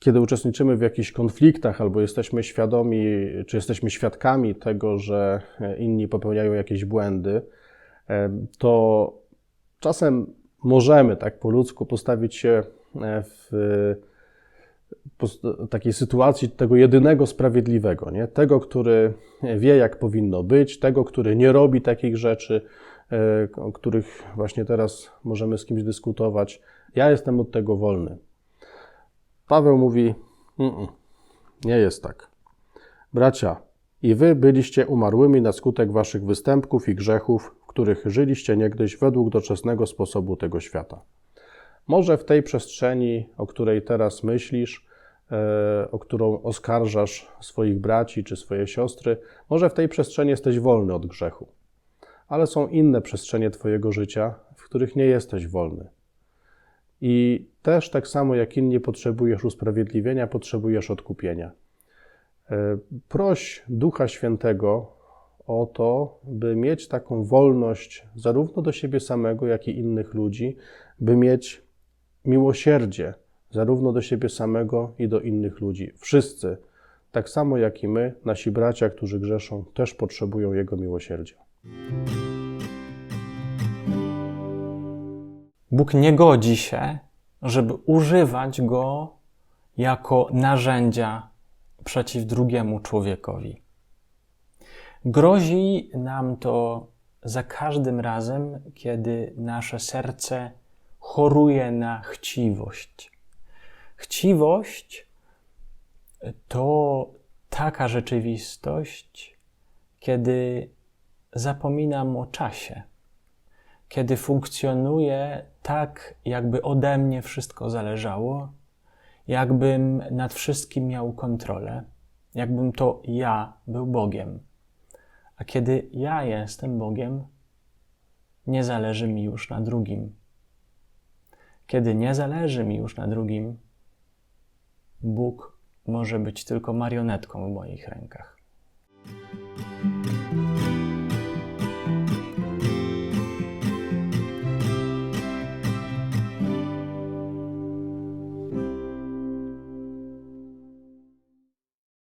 kiedy uczestniczymy w jakichś konfliktach albo jesteśmy świadomi, czy jesteśmy świadkami tego, że inni popełniają jakieś błędy, e, to czasem możemy tak po ludzku postawić się e, w takiej sytuacji tego jedynego sprawiedliwego, nie? tego, który wie, jak powinno być, tego, który nie robi takich rzeczy, e, o których właśnie teraz możemy z kimś dyskutować. Ja jestem od tego wolny. Paweł mówi: "Mm-mm, Nie jest tak. Bracia, i wy byliście umarłymi na skutek waszych występków i grzechów, w których żyliście niegdyś według doczesnego sposobu tego świata. Może w tej przestrzeni, o której teraz myślisz, e, o którą oskarżasz swoich braci czy swoje siostry, może w tej przestrzeni jesteś wolny od grzechu. Ale są inne przestrzenie Twojego życia, w których nie jesteś wolny. I też tak samo jak inni potrzebujesz usprawiedliwienia, potrzebujesz odkupienia. E, Proś Ducha Świętego o to, by mieć taką wolność zarówno do siebie samego, jak i innych ludzi, by mieć miłosierdzie zarówno do siebie samego i do innych ludzi. Wszyscy, tak samo jak i my, nasi bracia, którzy grzeszą, też potrzebują Jego miłosierdzia. Bóg nie godzi się, żeby używać go jako narzędzia przeciw drugiemu człowiekowi. Grozi nam to za każdym razem, kiedy nasze serce choruje na chciwość. Chciwość to taka rzeczywistość, kiedy zapominam o czasie kiedy funkcjonuję tak, jakby ode mnie wszystko zależało, jakbym nad wszystkim miał kontrolę, jakbym to ja był Bogiem. A kiedy ja jestem Bogiem, nie zależy mi już na drugim. Kiedy nie zależy mi już na drugim, Bóg może być tylko marionetką w moich rękach.